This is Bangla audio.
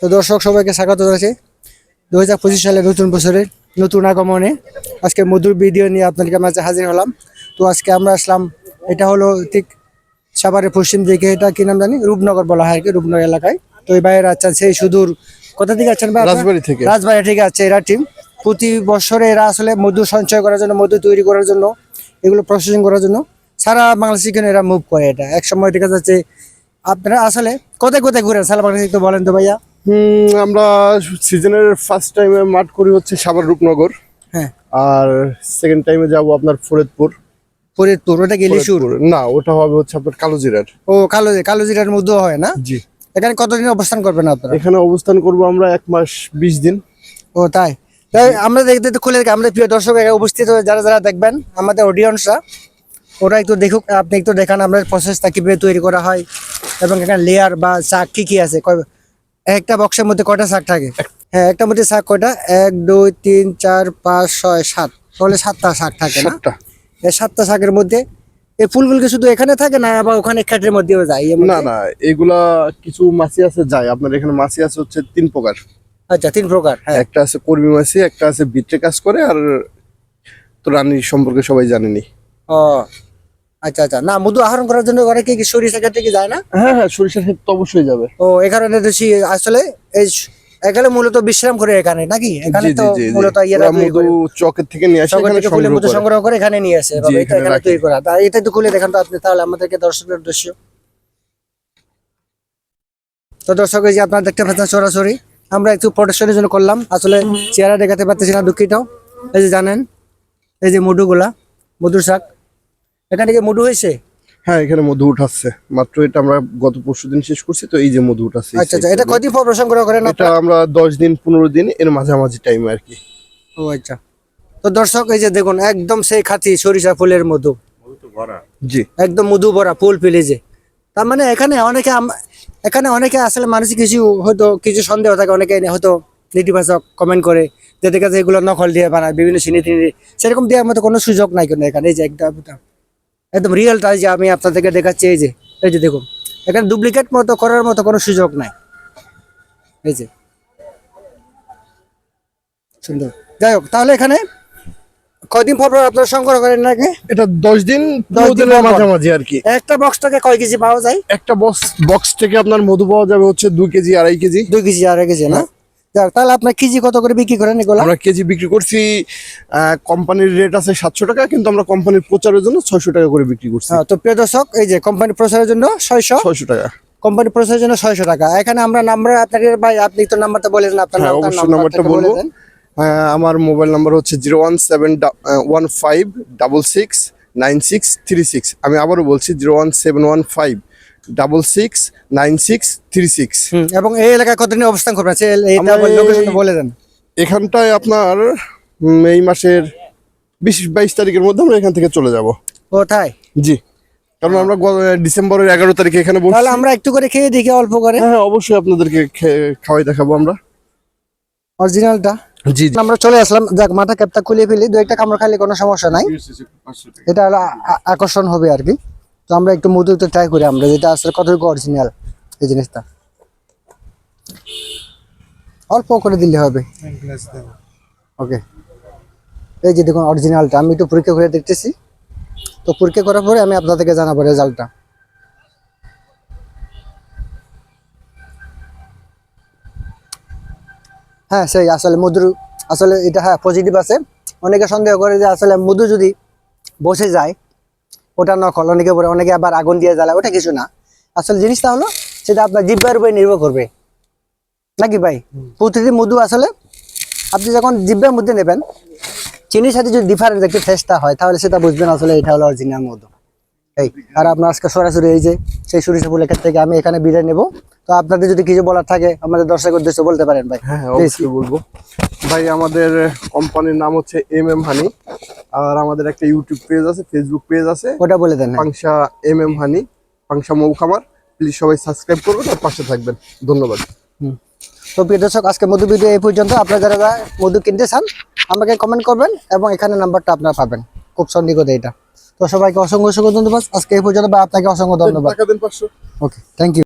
তো দর্শক সবাইকে স্বাগত জানাচ্ছি। দু হাজার পঁচিশ সালে নতুন বছরে নতুন আগমনে আজকে মধুর ভিডিও নিয়ে আপনাদের মাঝে হাজির হলাম। তো আজকে আমরা আসলাম এটা হলো ঠিক সাভারের পশ্চিম দিকে এটা কি নাম জানি? রূপনগর বলা হয় আর কি রূপনগর এলাকায়। তো এই বাইরে আছেন সেই সুদূর কোথা থেকে আছেন আপনারা? থেকে। রাজবাড়ি থেকে আছে এরা টিম প্রতি বছরে এরা আসলে মধু সঞ্চয় করার জন্য মধু তৈরি করার জন্য এগুলো প্রসেসিং করার জন্য সারা বাংলাদেশ এখানে এরা মুভ করে এটা। এক সময় দেখা যাচ্ছে আপনারা আসলে কোথায় কোথায় ঘুরেন? সারা বাংলাদেশ তো বলেন তো ভাইয়া। আমরা সিজনের ফার্স্ট টাইমে মাঠ করি হচ্ছে সাভার রূপনগর। হ্যাঁ। আর সেকেন্ড টাইমে যাব আপনার ফরিদপুর। ফরিদপুর ওটা কি লিশুর না ওটা হবে হচ্ছে আপনার কালোজিরার। ও কালো কালো জিরার মধ্যে হয় না? জি। এখানে কতদিন অবস্থান করবেন আপনারা? এখানে অবস্থান করব আমরা এক মাস বিশ দিন। ও তাই। তাই আমরা দেখতে তো খুলে আমাদের প্রিয় দর্শক উপস্থিত যারা যারা দেখবেন আমাদের অডিয়েন্সরা ওরা একটু দেখুক আপনি একটু দেখান আমাদের প্রসেসটা কীভাবে তৈরি করা হয় এবং এখানে লেয়ার বা শাক কি কি আছে কয়- একটা বক্সের মধ্যে কয়টা শাক থাকে? হ্যাঁ একটা মধ্যে শাক কয়টা? এক দুই তিন চার পাঁচ ছয় সাত। তাহলে সাতটা শাক থাকে না? সাতটা। এই সাতটা শাকের মধ্যে এই ফুলগুলো কি শুধু এখানে থাকে না আবার ওখানে খেটের মধ্যেও যায়? না না এগুলা কিছু মাছি আছে যায়। আপনার এখানে মাছি আছে হচ্ছে তিন প্রকার। আচ্ছা তিন প্রকার হ্যাঁ। একটা আছে কর্মী মাছি একটা আছে ভিতরে কাজ করে আর তো রানী সম্পর্কে সবাই জানেনি। ও আচ্ছা আচ্ছা। না মধু আহরণ করার জন্য ওরা কি সরিষা ক্ষেত্রে কি যায় না? হ্যাঁ হ্যাঁ সরিষার ক্ষেত্রে তো অবশ্যই যাবে। ও এই কারণে তো আসলে এই এখানে মূলত বিশ্রাম করে এখানে নাকি? এখানে তো। মূলত ইয়েরা মধু চকের থেকে নিয়ে আসে এখানে ফুলের সংগ্রহ করে। এখানে নিয়ে আসে এটা এখানে এখানে তৈরি করা। তা এটা একটু খুলে দেখান তো আপনি তাহলে আমাদেরকে দর্শকের উদ্দেশ্য। তো দর্শক এই যে আপনারা দেখতে পাচ্ছেন সরাসরি আমরা একটু প্রোটেকশনের জন্য করলাম। আসলে চেহারা দেখাতে পারতেছি না দুঃখিত। এই যে জানেন এই যে মধুগুলা মধুর শাক। এখানে কি মধু হয়েছে? হ্যাঁ এখানে মধু উঠাচ্ছে। মাত্র এটা আমরা গত পরশু দিন শেষ করছি তো এই যে মধু উঠাচ্ছে আচ্ছা আচ্ছা এটা। কয়দিন পর সংগ্রহ করেন এটা আমরা দশ দিন পনেরো দিন এর মাঝামাঝি টাইমে আর কি ও আচ্ছা। তো দর্শক এই যে দেখুন একদম সেই খাঁটি সরিষা ফুলের মধু। জি। একদম মধু ভরা ফুল পেলে যে। তার মানে এখানে অনেকে এখানে অনেকে আসলে মানুষ কিছু হয়তো কিছু সন্দেহ থাকে অনেকে হয়তো নেতিবাচক কমেন্ট করে যে দেখা যায় এগুলো নকল দিয়ে বানায় বিভিন্ন সিনি সেরকম দেওয়ার মতো কোনো সুযোগ নাই কিন্তু এখানে এই যে একদম একদম- রিয়েলটা যে আমি আপনাদেরকে দেখাচ্ছি এই যে এই যে দেখুন এখানে ডুপ্লিকেট মতো করার মতো কোনো সুযোগ নাই। এই যে সুন্দর। যাই হোক তাহলে এখানে কয়দিন পর পর আপনারা সংগ্রহ করেন নাকি? এটা দশ দিন দশ দিন দিনের মাঝামাঝি আর কি। একটা বক্স থেকে কয় কেজি পাওয়া যায়? একটা বক্স বক্স থেকে আপনার মধু পাওয়া যাবে হচ্ছে দুই কেজি আড়াই কেজি। দুই কেজি আড়াই কেজি না? যাক, তাহলে আপনার কেজি কত করে বিক্রি করেন এগুলো? আমরা কেজি বিক্রি করছি কোম্পানির রেট আছে সাতশো টাকা কিন্তু আমরা কোম্পানির প্রচারের জন্য ছয়শো টাকা করে বিক্রি করছি। হ্যাঁ, তো প্রিয় দর্শক এই যে কোম্পানি প্রচারের জন্য ছয়শো? ছয়শো টাকা। কোম্পানি প্রচারের জন্য ছয়শো টাকা। এখানে আমরা নাম্বার আপনাকে ভাই আপনি তো নাম্বারটা বলে দেন আপনার হ্যাঁ নাম্বারটা নাম্বারটাকে বলব। আমার মোবাইল নাম্বার হচ্ছে zero one seven one five double six nine six three six. আমি আবারও বলছি zero one seven one five. Double six nine six three six এবং এই এলাকায় কতদিন অবস্থান করবেন? আমরা বলে দেন। এখানটায় আপনার এই মাসের বিশ বাইশ তারিখের মধ্যে আমরা এখান থেকে চলে যাব। ও তাই জি। কারণ আমরা ডিসেম্বরের এগারো তারিখে এখানে বসছি। তাহলে আমরা একটু করে খেয়ে দেখি অল্প করে। হ্যাঁ হ্যাঁ, অবশ্যই আপনাদেরকে খাওয়াই দেখাবো আমরা। অরিজিনালটা জি আমরা চলে আসলাম। যাক মাথা ক্যাপটা খুলে ফেলি। দু একটা কামড় খালি কোনো সমস্যা নাই। এটা হলো আকর্ষণ হবে আর কি। তো আমরা একটু মধু তো ট্রাই করি আমরা যেটা আসলে কতটুকু অরিজিনাল এই জিনিসটা। অল্প করে দিলে হবে। ওকে এই যে দেখুন অরিজিনালটা আমি একটু পরীক্ষা করে দেখতেছি। তো পরীক্ষা করার পরে আমি আপনাদেরকে জানাব রেজাল্টটা হ্যাঁ সেই আসলে মধুর আসলে এটা হ্যাঁ পজিটিভ আছে। অনেকে সন্দেহ করে যে আসলে মধু যদি বসে যায় ওটা নকল অনেকে পরে অনেকে আবার আগুন দিয়ে জ্বালায় ওটা কিছু না। আসলে জিনিসটা হলো সেটা আপনার জিব্বার উপরে নির্ভর করবে। নাকি ভাই? প্রতিটি মধু আসলে আপনি যখন জিব্বার মধ্যে নেবেন চিনির সাথে যদি ডিফারেন্স একটু টেস্টটা হয় তাহলে সেটা বুঝবেন আসলে এটা হলো অরিজিনাল মধু। এই আর আপনার আজকে সরাসরি এই যে সেই সরিষা ফুলের ক্ষেত্রে থেকে আমি এখানে বিদায় নেব। তো আপনাদের যদি কিছু বলার থাকে আমাদের দর্শকের উদ্দেশ্যে বলতে পারেন ভাই। হ্যাঁ হ্যাঁ, অবশ্যই বলব। ভাই আমাদের কোম্পানির নাম হচ্ছে এম এম হানি আর আমাদের একটা ইউটিউব পেজ আছে ফেসবুক পেজ আছে। ওটা বলে দেন। Pangsha M M honey Pangsha মৌ খামার প্লিজ সবাই সাবস্ক্রাইব করবেন আর পাশে থাকবেন। ধন্যবাদ। তো প্রিয় দর্শক আজকে মধু ভিডিও এই পর্যন্ত। আপনারা যারা মধু কিনতে চান আমাকে কমেন্ট করবেন এবং এখানে নাম্বারটা আপনারা পাবেন। খুব সন্নিকটে এটা। তো সবাইকে অসংখ্য অসংখ্য ধন্যবাদ। আজকে এই পর্যন্ত বা আপনাকে অসংখ্য ধন্যবাদ। Okay thank you